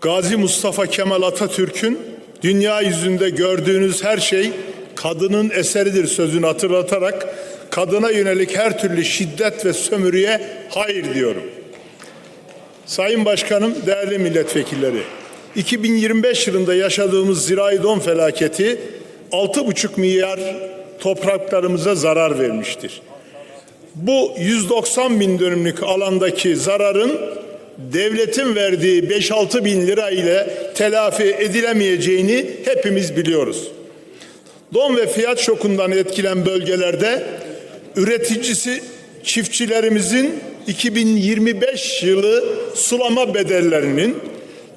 Gazi Mustafa Kemal Atatürk'ün dünya yüzünde gördüğünüz her şey kadının eseridir sözünü hatırlatarak kadına yönelik her türlü şiddet ve sömürüye hayır diyorum. Sayın Başkanım, değerli milletvekilleri, 2025 yılında yaşadığımız zirai don felaketi 6,5 milyar topraklarımıza zarar vermiştir. Bu 190 bin dönümlük alandaki zararın devletin verdiği 5-6 bin lira ile telafi edilemeyeceğini hepimiz biliyoruz. Don ve fiyat şokundan etkilen bölgelerde üreticisi çiftçilerimizin 2025 yılı sulama bedellerinin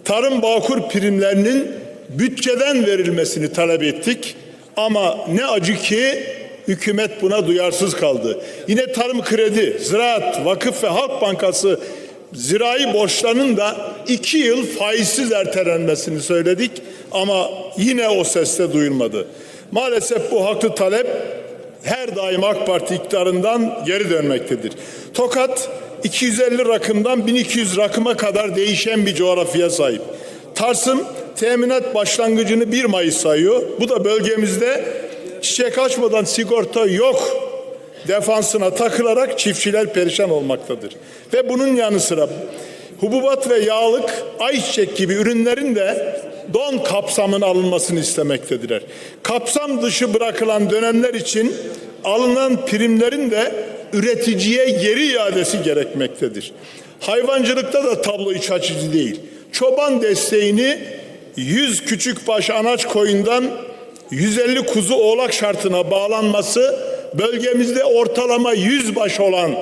tarım bağkur primlerinin bütçeden verilmesini talep ettik. Ama ne acı ki hükümet buna duyarsız kaldı. Yine tarım kredi, ziraat, vakıf ve halk bankası zirai borçlarının da iki yıl faizsiz ertelenmesini söyledik ama yine o seste duyulmadı. Maalesef bu haklı talep her daim AK Parti iktidarından geri dönmektedir. Tokat 250 rakımdan 1200 rakıma kadar değişen bir coğrafyaya sahip. Tarsım teminat başlangıcını 1 Mayıs sayıyor. Bu da bölgemizde çiçek açmadan sigorta yok defansına takılarak çiftçiler perişan olmaktadır. Ve bunun yanı sıra hububat ve yağlık, ayçiçek gibi ürünlerin de don kapsamına alınmasını istemektedirler. Kapsam dışı bırakılan dönemler için alınan primlerin de üreticiye geri iadesi gerekmektedir. Hayvancılıkta da tablo iç açıcı değil. Çoban desteğini 100 küçük baş anaç koyundan 150 kuzu oğlak şartına bağlanması bölgemizde ortalama 100 baş olan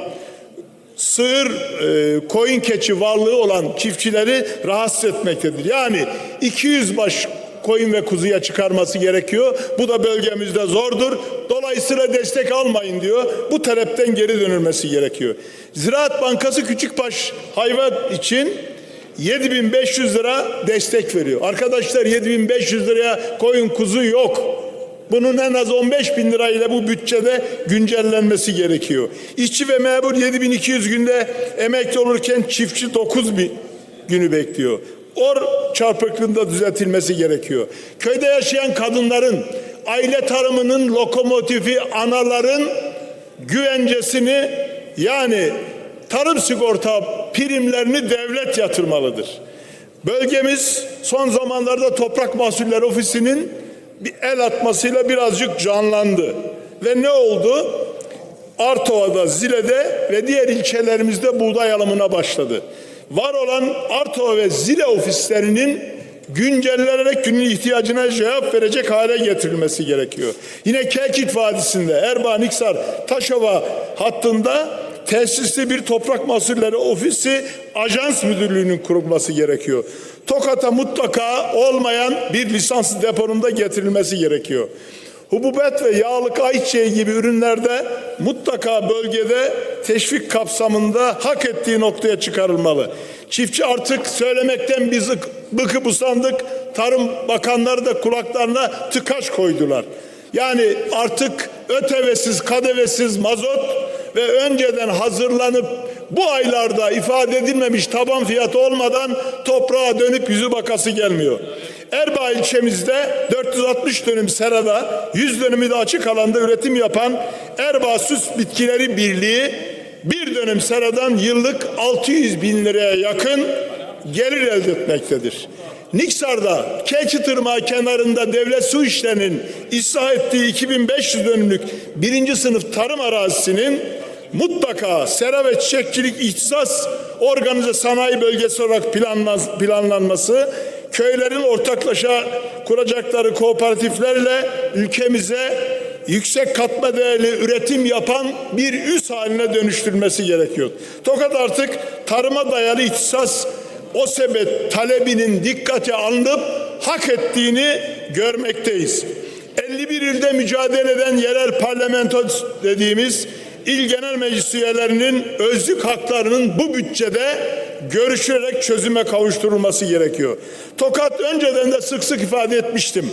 sığır, e, koyun keçi varlığı olan çiftçileri rahatsız etmektedir. Yani 200 baş koyun ve kuzuya çıkarması gerekiyor. Bu da bölgemizde zordur. Dolayısıyla destek almayın diyor. Bu talepten geri dönülmesi gerekiyor. Ziraat Bankası küçükbaş hayvan için 7500 lira destek veriyor. Arkadaşlar 7500 liraya koyun kuzu yok. Bunun en az 15 bin lirayla bu bütçede güncellenmesi gerekiyor. İşçi ve memur 7200 günde emekli olurken çiftçi 9 bin günü bekliyor. Or çarpıklığında düzeltilmesi gerekiyor. Köyde yaşayan kadınların, aile tarımının lokomotifi anaların güvencesini yani tarım sigorta primlerini devlet yatırmalıdır. Bölgemiz son zamanlarda Toprak Mahsulleri Ofisi'nin bir el atmasıyla birazcık canlandı. Ve ne oldu? Artova'da, Zile'de ve diğer ilçelerimizde buğday alımına başladı. Var olan Artova ve Zile ofislerinin güncellenerek günün ihtiyacına cevap verecek hale getirilmesi gerekiyor. Yine Kelkit Vadisi'nde Erbaa, Niksar, Taşova hattında tesisli bir toprak mahsulleri ofisi ajans müdürlüğünün kurulması gerekiyor. Tokat'a mutlaka olmayan bir lisans deponunda getirilmesi gerekiyor. Hububat ve yağlık ayçiçeği gibi ürünlerde mutlaka bölgede teşvik kapsamında hak ettiği noktaya çıkarılmalı. Çiftçi artık söylemekten biz bıkıp usandık. Tarım bakanları da kulaklarına tıkaç koydular. Yani artık ötevesiz, kadevesiz mazot ve önceden hazırlanıp bu aylarda ifade edilmemiş taban fiyatı olmadan toprağa dönüp yüzü bakası gelmiyor. Erbaa ilçemizde 460 dönüm serada 100 dönümü de açık alanda üretim yapan Erbaa Süs Bitkileri Birliği bir dönüm seradan yıllık 600 bin liraya yakın gelir elde etmektedir. Niksar'da Keçi Tırmağı kenarında devlet su işlerinin ıslah ettiği 2500 dönümlük birinci sınıf tarım arazisinin mutlaka sera ve çiçekçilik ihtisas organize sanayi bölgesi olarak planlanması, köylerin ortaklaşa kuracakları kooperatiflerle ülkemize yüksek katma değerli üretim yapan bir üs haline dönüştürmesi gerekiyor. Tokat artık tarıma dayalı ihtisas o sebep talebinin dikkate alınıp hak ettiğini görmekteyiz. 51 ilde mücadele eden yerel parlamento dediğimiz il genel meclis üyelerinin özlük haklarının bu bütçede görüşülerek çözüme kavuşturulması gerekiyor. Tokat önceden de sık sık ifade etmiştim.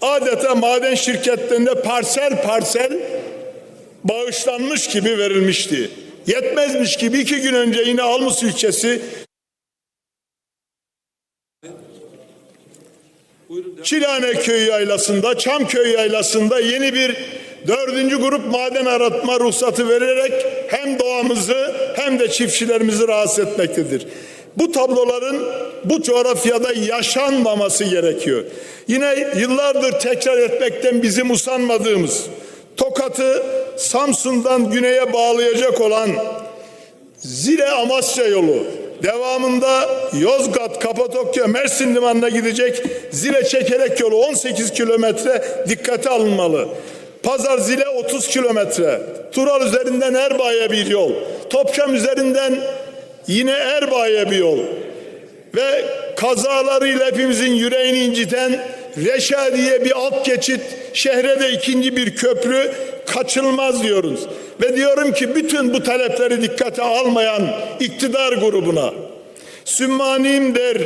Adeta maden şirketlerinde parsel parsel bağışlanmış gibi verilmişti. Yetmezmiş gibi iki gün önce yine Almus ilçesi Çilhane Köyü yaylasında, Çamköy yaylasında yeni bir dördüncü grup maden aratma ruhsatı vererek hem doğamızı hem de çiftçilerimizi rahatsız etmektedir. Bu tabloların bu coğrafyada yaşanmaması gerekiyor. Yine yıllardır tekrar etmekten bizim usanmadığımız Tokat'ı Samsun'dan güneye bağlayacak olan Zile Amasya yolu devamında Yozgat, Kapadokya, Mersin limanına gidecek Zile Çekerek yolu 18 kilometre dikkate alınmalı. Pazar Zile 30 kilometre. Tural üzerinden Erbaa'ya bir yol. Topçam üzerinden yine Erbaa'ya bir yol. Ve kazalarıyla hepimizin yüreğini inciten Reşadiye bir alt geçit, şehre de ikinci bir köprü kaçılmaz diyoruz. Ve diyorum ki bütün bu talepleri dikkate almayan iktidar grubuna Sümmanim der